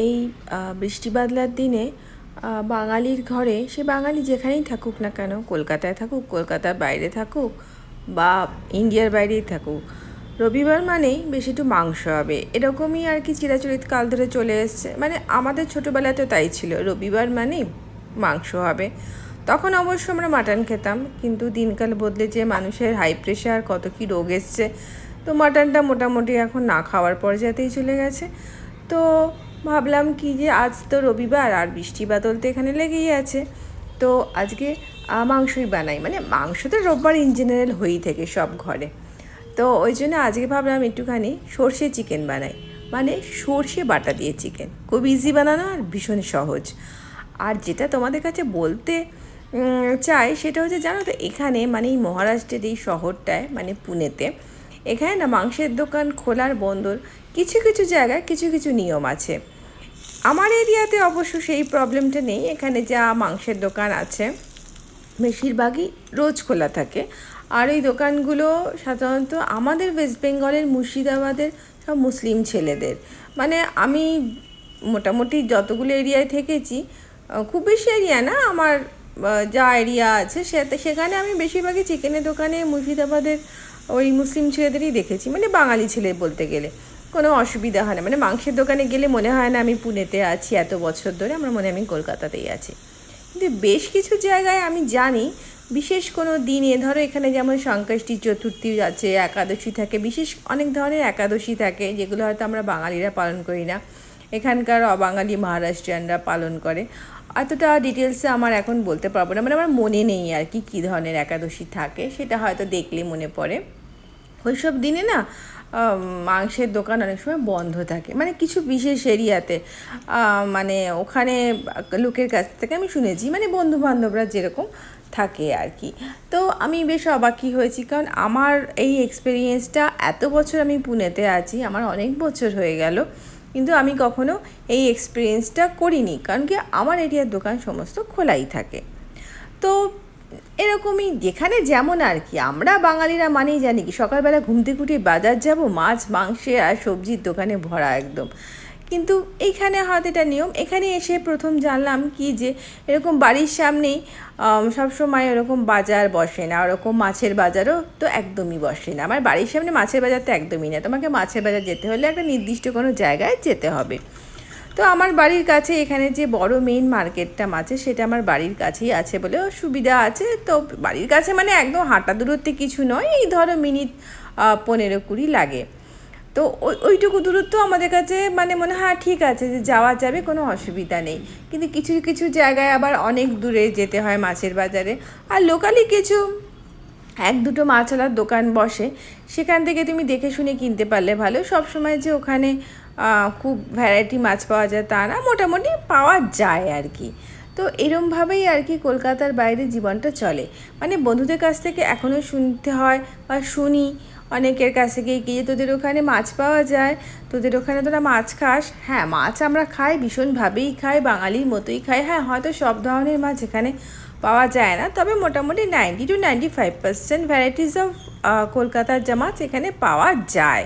এই বৃষ্টি বাদলার দিনে বাঙালির ঘরে সে বাঙালি যেখানেই থাকুক না কেন, কলকাতায় থাকুক, কলকাতার বাইরে থাকুক বা ইন্ডিয়ার বাইরেই থাকুক, রবিবার মানেই বেশি একটু মাংস হবে। এরকমই আর কি চিরাচরিত কাল ধরে চলে এসছে। মানে আমাদের ছোটোবেলাতে তাই ছিল, রবিবার মানেই মাংস হবে। তখন অবশ্য আমরা মাটন খেতাম, কিন্তু দিনকাল বদলে যে মানুষের হাই প্রেশার কত কী রোগ এসছে, তো মাটনটা মোটামুটি এখন না খাওয়ার পর্যায়েতেই চলে গেছে। তো ভাবলাম কি যে আজ তো রবিবার আর বৃষ্টি বাদল তো এখানে লেগেই আছে। তো আজকে মাংসই বানাই। মানে মাংস তো রোববার ইন জেনারেল হয়েই থাকে সব ঘরে। তো ওই জন্য আজকে ভাবলাম একটুখানি সর্ষে চিকেন বানাই। মানে সর্ষে বাটা দিয়ে চিকেন খুব ইজি বানানো আর ভীষণ সহজ। আর যেটা তোমাদের কাছে বলতে চাই সেটা হচ্ছে, জানো তো, এখানে মানে এই মহারাষ্ট্রের এই শহরটায় মানে পুনেতে, এখানে না মাংসের দোকান খোলার বন্দর, কিছু কিছু জায়গায় কিছু কিছু নিয়ম আছে। আমার এরিয়াতে অবশ্য সেই প্রবলেমটা নেই। এখানে যা মাংসের দোকান আছে, বেশিরভাগই রোজ খোলা থাকে। আর এই দোকানগুলো সাধারণত আমাদের ওয়েস্ট বেঙ্গলের মুর্শিদাবাদের সব মুসলিম ছেলেদের। মানে আমি মোটামুটি যতগুলো এরিয়ায় থেকেছি খুব বেশি এরিয়া না, আমার যা এরিয়া আছে সেতে সেখানে আমি বেশিরভাগই চিকেনের দোকানে, মুর্শিদাবাদের ওই মুসলিম ছেলেদেরই দেখেছি। মানে বাঙালি ছেলে বলতে গেলে। কোনো অসুবিধা হয় না। মানে মাংসের দোকানে গেলে মনে হয় না আমি পুনেতে আছি এত বছর ধরে, আমার মনে আমি কলকাতাতেই আছি। কিন্তু বেশ কিছু জায়গায় আমি জানি, বিশেষ কোনো দিনে ধরো এখানে যেমন সংকষ্টি চতুর্থী আছে, একাদশী থাকে, বিশেষ অনেক ধরনের একাদশী থাকে, যেগুলো হয়তো আমরা বাঙালিরা পালন করি না। এখানকার অবাঙালি মহারাষ্ট্রিয়ানরা পালন করে। এতটা ডিটেলসে আমার এখন বলতে পারব না। মানে আমার মনে নেই আর কি, কী ধরনের একাদশী থাকে, সেটা হয়তো দেখলে মনে পড়ে। ওইসব দিনে না মাংসের দোকান অনেক সময় বন্ধ থাকে। মানে কিছু বিশেষ এরিয়াতে মানে ওখানে লোকের কাছ থেকে আমি শুনেছি মানে বন্ধু বান্ধবরা যেরকম থাকে আর কি। তো আমি বেশ অবাকই হয়েছি, কারণ আমার এই এক্সপিরিয়েন্সটা এত বছর আমি পুনেতে আছি, আমার অনেক বছর হয়ে গেল, কিন্তু আমি কখনো এই এক্সপিরিয়েন্সটা করিনি, কারণ কি আমার এরিয়ার দোকান সমস্ত খোলাই থাকে। তো এরকমই যেখানে যেমন আর কি। আমরা বাঙালিরা মানেই জানি কি, সকালবেলা ঘুম থেকে উঠে বাজার যাব, মাছ মাংসের আর সবজির দোকানে ভরা একদম। কিন্তু এইখানে হয়তো এটা নিয়ম। এখানে এসে প্রথম জানলাম কি যে, এরকম বাড়ির সামনেই সবসময় ওরকম বাজার বসে না, ওরকম মাছের বাজারও তো একদমই বসে না। আমার বাড়ির সামনে মাছের বাজার তো একদমই না। তোমাকে মাছের বাজার যেতে হলে একটা নির্দিষ্ট কোনো জায়গায় যেতে হবে। তো আমার বাড়ির কাছে এখানে যে বড় মেইন মার্কেটটা আছে সেটা আমার বাড়ির কাছেই আছে বলে সুবিধা আছে। তো বাড়ির কাছে মানে একদম হাঁটা দূরত্বে কিছু নয় এই ধরো মিনিট পনেরো কুড়ি লাগে। তো ওই ওইটুকু দূরত্ব আমাদের কাছে মানে মনে হয় হ্যাঁ, ঠিক আছে যে যাওয়া যাবে কোনো অসুবিধা নেই। কিন্তু কিছু কিছু জায়গায় আবার অনেক দূরে যেতে হয় মাছের বাজারে। আর লোকালি কিছু এক দুটো মাছওয়ালার দোকান বসে সেখান থেকে তুমি দেখে শুনে কিনতে পারলে ভালো। সব সময় যে ওখানে খুব ভ্যারাইটি মাছ পাওয়া যায় তা না, মোটামুটি পাওয়া যায় আর কি। তো এরমভাবেই আর কি কলকাতার বাইরে জীবনটা চলে। মানে বন্ধুদের কাছ থেকে এখনও শুনতে হয় বা শুনি, অনেকের কাছ থেকে গিয়ে তোদের ওখানে মাছ পাওয়া যায়, তোদের ওখানে তোরা মাছ খাস? হ্যাঁ মাছ আমরা খাই, ভীষণভাবেই খাই, বাঙালির মতোই খাই। হ্যাঁ হয়তো সব ধরনের মাছ এখানে পাওয়া যায় না, তবে মোটামুটি ninety to ninety five percent varieties of কলকাতার যা মাছ এখানে পাওয়া যায়।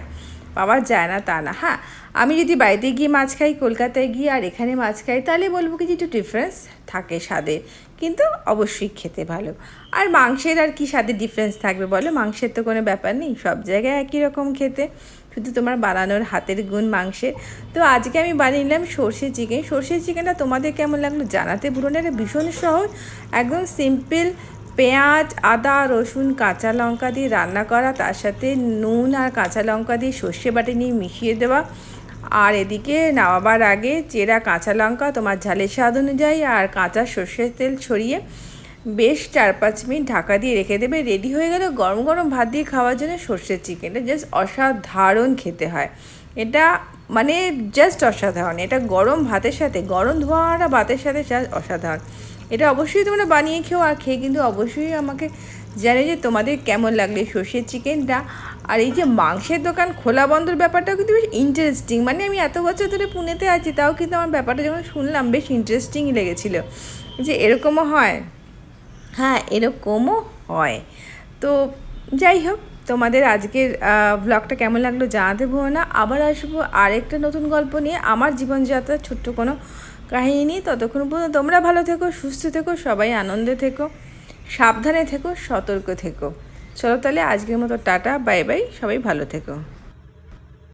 পাওয়া যায় না তা না। হ্যাঁ আমি যদি বাড়িতে গিয়ে মাছ খাই, কলকাতায় গিয়ে আর এখানে মাছ খাই, তাহলে বলব কি যে একটু ডিফারেন্স থাকে স্বাদে। কিন্তু অবশ্যই খেতে ভালো। আর মাংসের আর কি স্বাদের ডিফারেন্স থাকবে বলো? মাংসের তো কোনো ব্যাপার নেই, সব জায়গায় একই রকম খেতে। শুধু তোমার বানানোর হাতের গুণ মাংসের। তো আজকে আমি বানিয়ে নিলাম সর্ষে চিকেন। সর্ষে চিকেনটা তোমাদের কেমন লাগল জানাতে ভুলো না, এটা ভীষণ সহজ, একদম সিম্পল পেঁয়াজ, আদা, রসুন, কাঁচা লঙ্কা দিয়ে রান্না করা, তার সাথে নুন আর কাঁচা লঙ্কা দিয়ে সর্ষে বাটি নিয়ে মিশিয়ে দেওয়া। আর এদিকে নামাবার আগে চেরা কাঁচা লঙ্কা, তোমার ঝালের স্বাদ অনুযায়ী আর কাঁচা সর্ষের তেল ছড়িয়ে বেশ চার পাঁচ মিনিট ঢাকা দিয়ে রেখে দেবে। রেডি হয়ে গেলে গরম গরম ভাত দিয়ে খাওয়ার জন্য সর্ষের চিকেনটা, জাস্ট অসাধারণ খেতে হয়। এটা মানে জাস্ট অসাধারণ। এটা গরম ভাতের সাথে, গরম ধোয়াটা ভাতের সাথে just অসাধারণ। এটা অবশ্যই তোমরা বানিয়ে খেও আর খেয়ে কিন্তু অবশ্যই আমাকে জানে যে তোমাদের কেমন লাগলে সর্ষের চিকেনটা। আর এই যে মাংসের দোকান খোলা বন্ধর ব্যাপারটাও কিন্তু বেশ ইন্টারেস্টিং মানে আমি এত বছর ধরে পুনেতে আছি, তাও কিন্তু আমার ব্যাপারটা যখন শুনলাম বেশ ইন্টারেস্টিংই লেগেছিল। যে এরকমও হয়। হ্যাঁ এরকমও হয়। তো যাই হোক তোমাদের আজকের ব্লগটা কেমন লাগল জানাতে ভুলো না। আবার আসব আরেকটা নতুন গল্প নিয়ে আমার জীবনযাত্রার ছোট্ট কোনো কাহিনী। ততক্ষণ পর্যন্ত তোমরা ভালো থেকো, সুস্থ থেকো, সবাই আনন্দে থেকো, সাবধানে থেকো, সতর্ক থেকো। চলো তাহলে আজকের মতো টাটা, বাই বাই, সবাই ভালো থেকো।